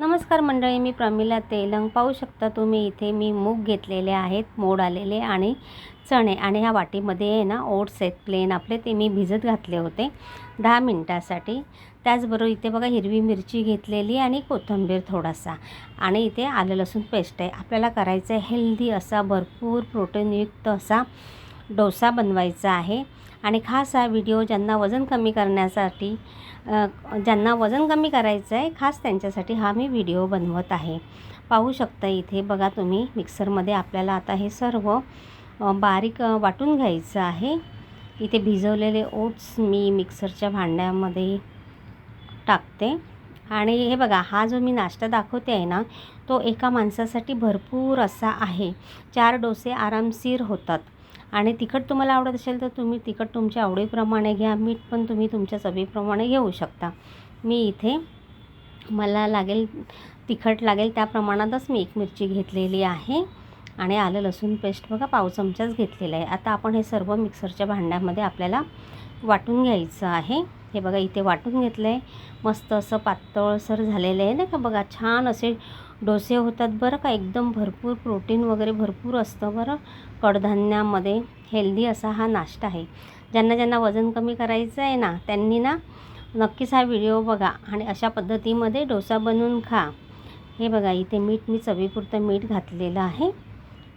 नमस्कार मंडळी मी प्रमिला तेलंग. पाहू शकता तुम्ही इथे मी मूग घेतलेले आहेत मोड आलेले आणि चणे. आणि ह्या वाटीमध्ये आहे ना ओट्स आहेत प्लेन आपले ते मी भिजत घातले होते दहा मिनटासाठी. त्याचबरोबर इथे बघा हिरवी मिरची घेतलेली आणि कोथिंबीर थोडासा. आणि इथे आलं लसूण पेस्ट आहे. आपल्याला करायचं आहे हेल्दी असा भरपूर प्रोटीनयुक्त असा डोसा बनवायचा आहे. आणि खास हा व्हिडिओ ज्यांना वजन कमी करण्यासाठी ज्यांना वजन कमी करायचं आहे खास त्यांच्यासाठी हा मी व्हिडिओ बनवत आहे. पाहू शकता इथे बघा तुम्ही मिक्सरमध्ये आपल्याला आता हे सर्व बारीक वाटून घ्यायचं आहे. इथे भिजवलेले ओट्स मी मिक्सरच्या भांड्यामध्ये टाकते. आणि हे बघा हा जो मी नाश्ता दाखवते आहे ना तो एका माणसासाठी भरपूर असा आहे. चार डोसे आरामशीर होतात. आणि तिखट तुम्हाला आवडत असेल तर तुम्ही तिखट तुमच्या आवडीप्रमाणे घ्या मीठ पण तुम्ही तुमच्या चवीप्रमाणे घेऊ शकता. मी इथे मला लागेल तिखट लागेल त्या प्रमाणातच मी एक मिरची घेतलेली आहे. आणि आलं लसूण पेस्ट बघा पाव चमचाच घेतलेला आहे. आता आपण हे सर्व मिक्सरच्या भांड्यामध्ये आपल्याला वाटून घ्यायचं आहे. हे बघा इथे वाटून घेतलं आहे मस्त असं पातळसर झालेलं आहे ना का? बघा छान असे डोसे होतात बरं का? एकदम भरपूर प्रोटीन वगैरे भरपूर असतं बरं. कडधान्यामध्ये हेल्दी असा हा नाश्ता आहे. ज्यांना ज्यांना वजन कमी करायचं आहे ना त्यांनी ना नक्कीच हा व्हिडिओ बघा आणि अशा पद्धतीमध्ये डोसा बनवून खा. हे बघा इथे मीठ मी चवीपुरतं मीठ घातलेलं आहे.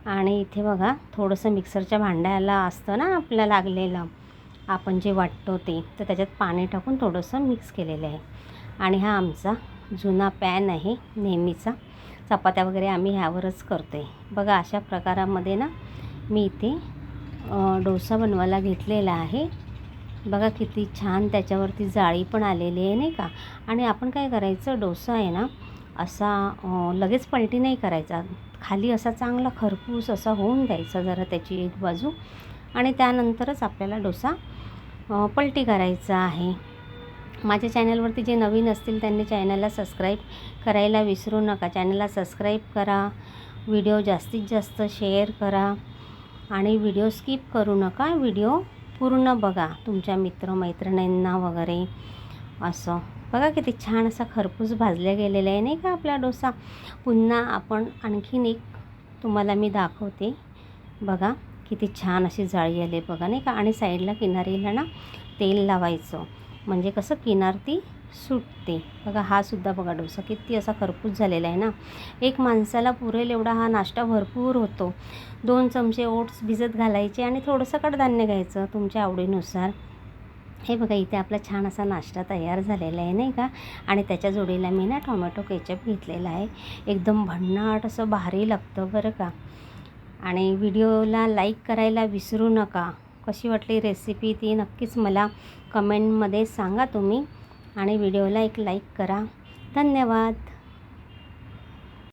आणि इथे बघा थोडंसं मिक्सरच्या भांड्याला असतं ना आपल्या लागलेलं. आपण जे वाटतो ते तर त्याच्यात पाणी टाकून थोडंसं मिक्स केलेलं आहे. आणि हा आमचा जुना पॅन आहे नेहमीचा. चपात्या वगैरे आम्ही ह्यावरच करतो आहे बघा अशा प्रकारामध्ये ना मी इथे डोसा बनवायला घेतलेला आहे. बघा किती छान त्याच्यावरती जाळी पण आलेली आहे नाही का? आणि आपण काय करायचं डोसा आहे ना असा लगेच पलटी नाही करायचा. खाली असा चांगला खरपूस असा होऊन द्यायचा जरा त्याची एक बाजू. आणि त्यानंतरच आपल्याला डोसा पलटी करायचा आहे. माझ्या चॅनलवरती जे नवीन असतील त्यांनी चॅनलला सबस्क्राईब करायला विसरू नका. चॅनलला सबस्क्राईब करा व्हिडिओ जास्तीत जास्त शेअर करा आणि व्हिडिओ स्किप करू नका. व्हिडिओ पूर्ण बघा तुमच्या मित्रमैत्रिणींना वगैरे. असं. बघा किती छान असा खरपूस भाजल्या गेलेला आहे नाही का आपला डोसा? पुन्हा आपण आणखीन एक तुम्हाला मी दाखवते. बघा. किती छान अशी जाळी आली आहे बघा नाही का? आणि साईडला किनारीला ना तेल लावायचं. म्हणजे कसं किनार ती सुटते. बघा हा सुद्धा बघा डोसा किती असा खरपूस झालेला आहे ना? एक माणसाला पुरेल एवढा हा नाश्ता भरपूर होतो. दोन चमचे ओट्स भिजत घालायचे आणि थोडंसं कडधान्य घ्यायचं तुमच्या आवडीनुसार. हे बघा इथे आपला छान असा नाश्ता तयार झालेला आहे नाही का? आणि त्याच्या जोडीला मी ना टोमॅटो केचप घेतलेला आहे. एकदम भन्नाट असं भारी लागतं बरं का? आणि व्हिडिओला लाईक करायला विसरू नका. कशी वाटली रेसिपी ती नक्कीच मला कमेंटमध्ये सांगा तुम्ही आणि व्हिडिओला एक लाईक करा. धन्यवाद.